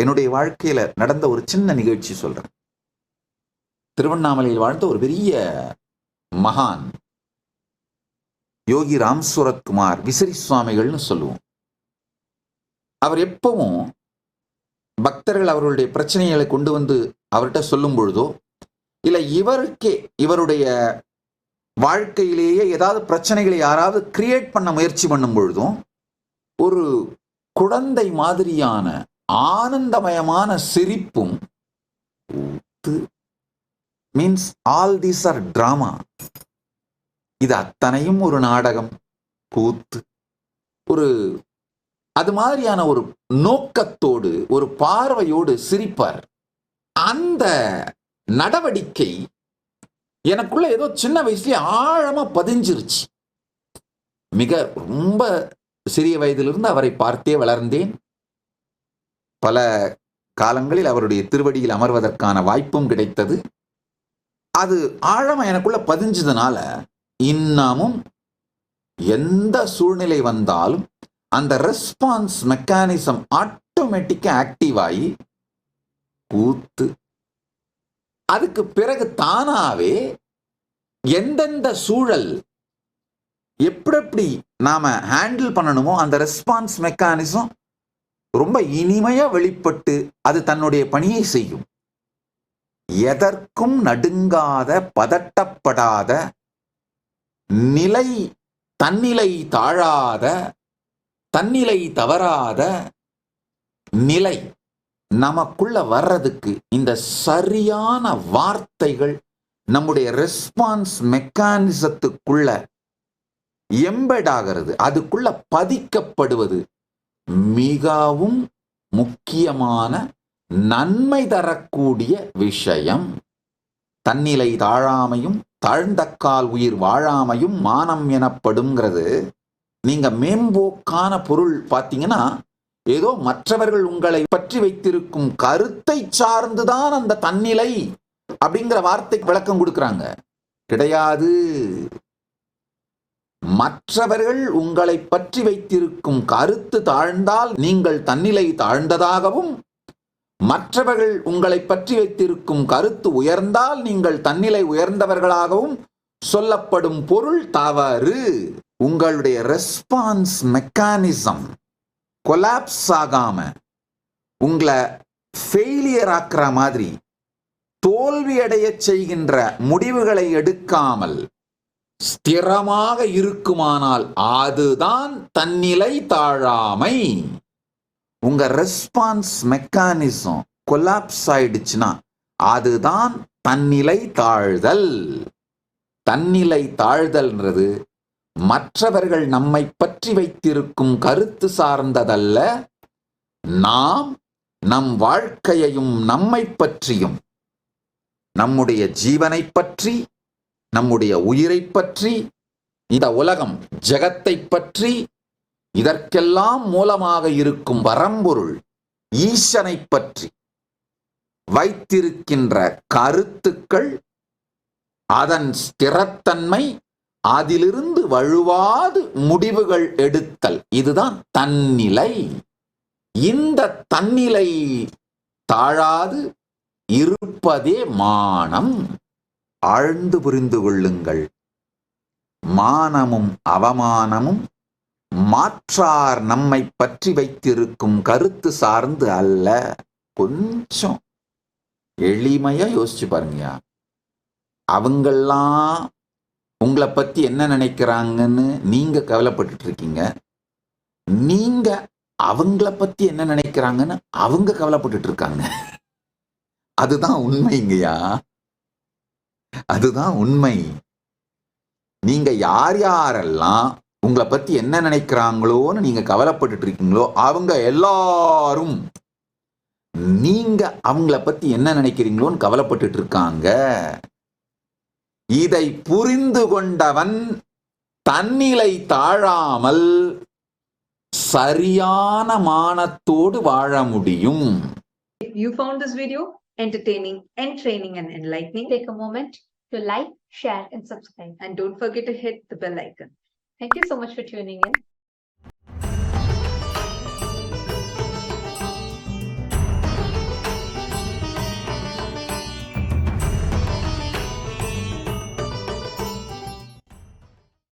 என்னுடைய வாழ்க்கையில நடந்த ஒரு சின்ன நிகழ்ச்சி சொல்றேன். திருவண்ணாமலையில் வாழ்ந்த ஒரு பெரிய மகான் யோகி ராம் சூரத்குமார் விசிறி சுவாமிகள்னு சொல்லுவோம். அவர் எப்பவும் பக்தர்கள் அவர்களுடைய பிரச்சனைகளை கொண்டு வந்து அவர்கிட்ட சொல்லும் பொழுதோ இல்லை இவருக்கே இவருடைய வாழ்க்கையிலேயே ஏதாவது பிரச்சனைகளை யாராவது கிரியேட் பண்ண முயற்சி பண்ணும் பொழுதும் ஒரு குழந்தை மாதிரியான ஆனந்தமயமான சிரிப்பும் means all these are drama இது அத்தனையும் ஒரு நாடகம். கூத்து ஒரு அது மாதிரியான ஒரு நோக்கத்தோடு ஒரு பார்வையோடு சிரிப்பார். அந்த நடவடிக்கை எனக்குள்ள ஏதோ சின்ன வயசுல ஆழமா பதிஞ்சிருச்சு. மிக ரொம்ப சிறிய வயதிலிருந்து அவரை பார்த்தே வளர்ந்தேன். பல காலங்களில் அவருடைய திருவடியில் அமர்வதற்கான வாய்ப்பும் கிடைத்தது. அது ஆழமாக எனக்குள்ள பதிஞ்சதுனால இன்னமும் எந்த சூழ்நிலை வந்தாலும் அந்த ரெஸ்பான்ஸ் மெக்கானிசம் ஆட்டோமேட்டிக்காக ஆக்டிவ் ஆகி கூத்து அதுக்கு பிறகு தானாவே எந்தெந்த சூழல் எப்படி எப்படி நாம ஹேண்டில் பண்ணணுமோ அந்த ரெஸ்பான்ஸ் மெக்கானிசம் ரொம்ப இனிமையாக வெளிப்பட்டு அது தன்னுடைய பணியை செய்யும். எதற்கும் நடுங்காத பதட்டப்படாத நிலை தன்னிலை தாழாத தன்னிலை தவறாத நிலை நமக்குள்ள வர்றதுக்கு இந்த சரியான வார்த்தைகள் நம்முடைய ரெஸ்பான்ஸ் மெக்கானிசத்துக்குள்ள எம்பெட் ஆகிறது. அதுக்குள்ள பதிக்கப்படுவது மிகவும் முக்கியமான நன்மை தரக்கூடிய விஷயம் தன்னிலை தாழாமையும் தாழ்ந்தக்கால் உயிர் வாழாமையும் மானம் எனப்படுங்கிறது நீங்க மேம்போக்கான பொருள் பார்த்தீங்கன்னா ஏதோ மற்றவர்கள் உங்களை பற்றி வைத்திருக்கும் கருத்தை சார்ந்துதான் அந்த தன்னிலை அப்படிங்கிற வார்த்தைக்கு விளக்கம் கொடுக்குறாங்க. கிடையாது. மற்றவர்கள் உங்களை பற்றி வைத்திருக்கும் கருத்து தாழ்ந்தால் நீங்கள் தன்னிலை தாழ்ந்ததாகவும் மற்றவர்கள் உங்களை பற்றி வைத்திருக்கும் கருத்து உயர்ந்தால் நீங்கள் தன்னிலை உயர்ந்தவர்களாகவும் சொல்லப்படும் பொருள் தவறு. உங்களுடைய ரெஸ்பான்ஸ் மெக்கானிசம் கொலாப்ஸ் ஆகாம உங்களை ஃபெயிலியர் ஆக்குற மாதிரி தோல்வி அடைய செய்கின்ற முடிவுகளை எடுக்காமல் ஸ்திரமாக இருக்குமானால் அதுதான் தன்னிலை தாழாமை. உங்க ரெஸ்பான்ஸ் மெக்கானிசம் கொலாப்ஸ் ஆயிடுச்சுன்னா அதுதான் தன்னிலை தாழ்தல். தன்னிலை தாழ்தல்ன்றது மற்றவர்கள் நம்மை பற்றி வைத்திருக்கும் கருத்து சார்ந்ததல்ல. நாம் நம் வாழ்க்கையையும் நம்மை பற்றியும் நம்முடைய ஜீவனை பற்றி நம்முடைய உயிரை பற்றி இந்த உலகம் ஜெகத்தை பற்றி இதற்கெல்லாம் மூலமாக இருக்கும் வரம்பொருள் ஈசனை பற்றி வைத்திருக்கின்ற கருத்துக்கள் அதன் ஸ்திரத்தன்மை அதிலிருந்து வழுவாது முடிவுகள் எடுத்தல். இதுதான் தன்னிலை. இந்த தன்னிலை தாழாது இருப்பதே மானம். ஆழ்ந்து புரிந்து கொள்ளுங்கள். மானமும் அவமானமும் மாற்றார் நம்மை பற்றி வைத்திருக்கும் கருத்து சார்ந்து அல்ல. கொஞ்சம் எளிமையா யோசிச்சு பாருங்கயா அவங்கெல்லாம் உங்களை பத்தி என்ன நினைக்கிறாங்கன்னு நீங்க கவலைப்பட்டுட்டு இருக்கீங்க. நீங்க அவங்கள பத்தி என்ன நினைக்கிறாங்கன்னு அவங்க கவலைப்பட்டுட்டு இருக்காங்க. அதுதான் உண்மைங்கய்யா. அதுதான் உண்மை. நீங்க யார் யாரெல்லாம் உங்களை பத்தி என்ன நினைக்கிறாங்களோன்னு நீங்க கவலைப்பட்டுட்டு இருக்கீங்களோ அவங்க எல்லாரும் நீங்க அவங்கள பத்தி என்ன நினைக்கிறீங்களோன்னு கவலைப்பட்டுட்டு இருக்காங்க. இதை புரிந்து கொண்டவன் தன்னிலை தாழாமல் சரியான மானத்தோடு வாழ முடியும். You found this video? Entertaining, entraining, and enlightening, Take a moment to like, share, and subscribe. and don't forget to hit the bell icon. Thank you so much for tuning in.